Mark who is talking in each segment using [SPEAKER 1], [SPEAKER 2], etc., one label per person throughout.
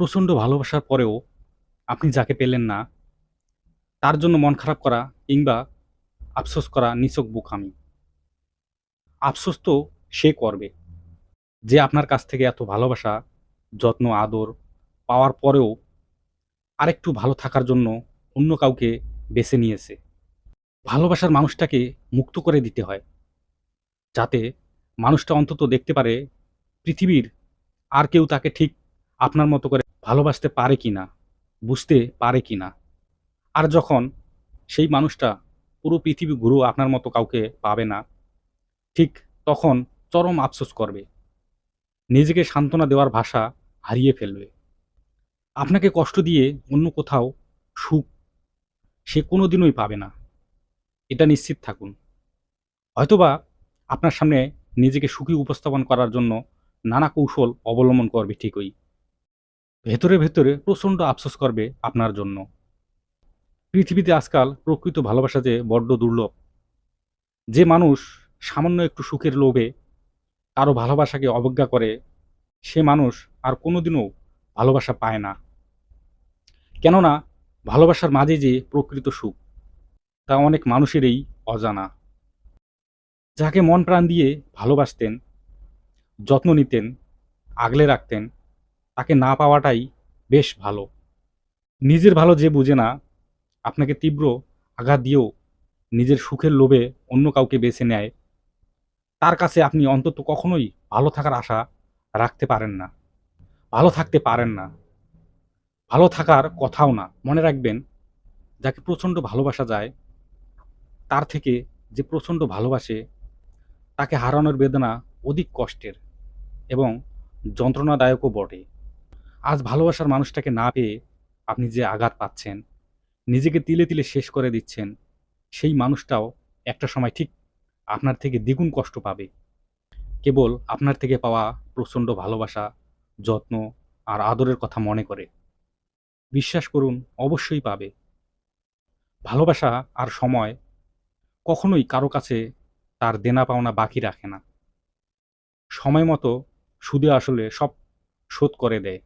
[SPEAKER 1] প্রচণ্ড ভালোবাসার পরেও আপনি যাকে পেলেন না, তার জন্য মন খারাপ করা কিংবা আফসোস করা নিছক বোকামি আফসোস তো সে করবে যে আপনার কাছ থেকে এত ভালোবাসা, যত্ন, আদর পাওয়ার পরেও আরেকটু ভালো থাকার জন্য অন্য কাউকে বেছে নিয়েছে। ভালোবাসার মানুষটাকে মুক্ত করে দিতে হয় যাতে মানুষটা অন্তত দেখতে পারে পৃথিবীর আর কেউ তাকে ঠিক আপনার মতো করে ভালোবাসতে পারে কি না বুঝতে পারে কি না আর যখন সেই মানুষটা পুরো পৃথিবী ঘুরেও আপনার মতো কাউকে পাবে না, ঠিক তখন চরম আফসোস করবে। নিজেকে সান্ত্বনা দেওয়ার ভাষা হারিয়ে ফেলবে। আপনাকে কষ্ট দিয়ে অন্য কোথাও সুখ সে কোনো দিনই পাবে না। এটা নিশ্চিত থাকুন। হয়তোবা আপনার সামনে নিজেকে সুখী উপস্থাপন করার জন্য নানা কৌশল অবলম্বন করবে ঠিকই। ভেতরে ভেতরে প্রচণ্ড আফসোস করবে আপনার জন্য। পৃথিবীতে আজকাল প্রকৃত ভালোবাসা যে বড্ড দুর্লভ, যে মানুষ সামান্য একটু সুখের লোভে কারও ভালোবাসাকে অবজ্ঞা করে, সে মানুষ আর কোনোদিনও ভালোবাসা পায় না। কেননা ভালোবাসার মাঝে যে প্রকৃত সুখ, তা অনেক মানুষেরই অজানা। যাকে মন প্রাণ দিয়ে ভালোবাসতেন, যত্ন নিতেন, আগলে রাখতেন তাকে না পাওয়াটাই বেশ ভালো। নিজের ভালো যে বুঝে না, আপনাকে তীব্র আঘাত দিয়েও নিজের সুখের লোভে অন্য কাউকে বেছে নেয়, তার কাছে আপনি অন্তত কখনোই ভালো থাকার আশা রাখতে পারেন না। ভালো থাকতে পারেন না। ভালো থাকার কথাও না, মনে রাখবেন, যাকে প্রচণ্ড ভালোবাসা যায়, তার থেকে যে প্রচণ্ড ভালোবাসে, তাকে হারানোর বেদনা অধিক কষ্টের এবং যন্ত্রণাদায়কও বটে। আজ ভালোবাসার মানুষটাকে না পেয়ে আপনি যে আঘাত পাচ্ছেন, নিজেকে তিলে তিলে শেষ করে দিচ্ছেন, সেই মানুষটাও একটা সময় ঠিক আপনার থেকে দ্বিগুণ কষ্ট পাবে। কেবল আপনার থেকে পাওয়া প্রচণ্ড ভালোবাসা, যত্ন আর আদরের কথা মনে করে। বিশ্বাস করুন, অবশ্যই পাবে। ভালোবাসা আর সময় কখনোই কারও কাছে তার দেনা পাওনা বাকি রাখে না। সময় মতো সুদে আসলে সব শোধ করে দেয়।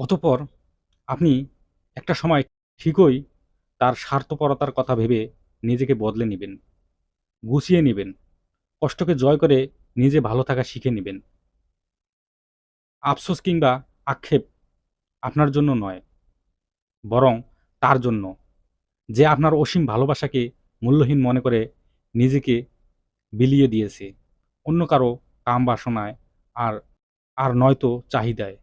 [SPEAKER 1] অতপর আপনি একটা সময় ঠিকই তার স্বার্থপরতার কথা ভেবে নিজেকে বদলে নেবেন, গুছিয়ে নেবেন, কষ্টকে জয় করে নিজে ভালো থাকা শিখে নেবেন। আফসোস কিংবা আক্ষেপ আপনার জন্য নয়, বরং তার জন্য। যে আপনার অসীম ভালোবাসাকে মূল্যহীন মনে করে নিজেকে বিলিয়ে দিয়েছে, অন্য কারও কাম বাসনায় আর আর নয়তো চাহিদায়।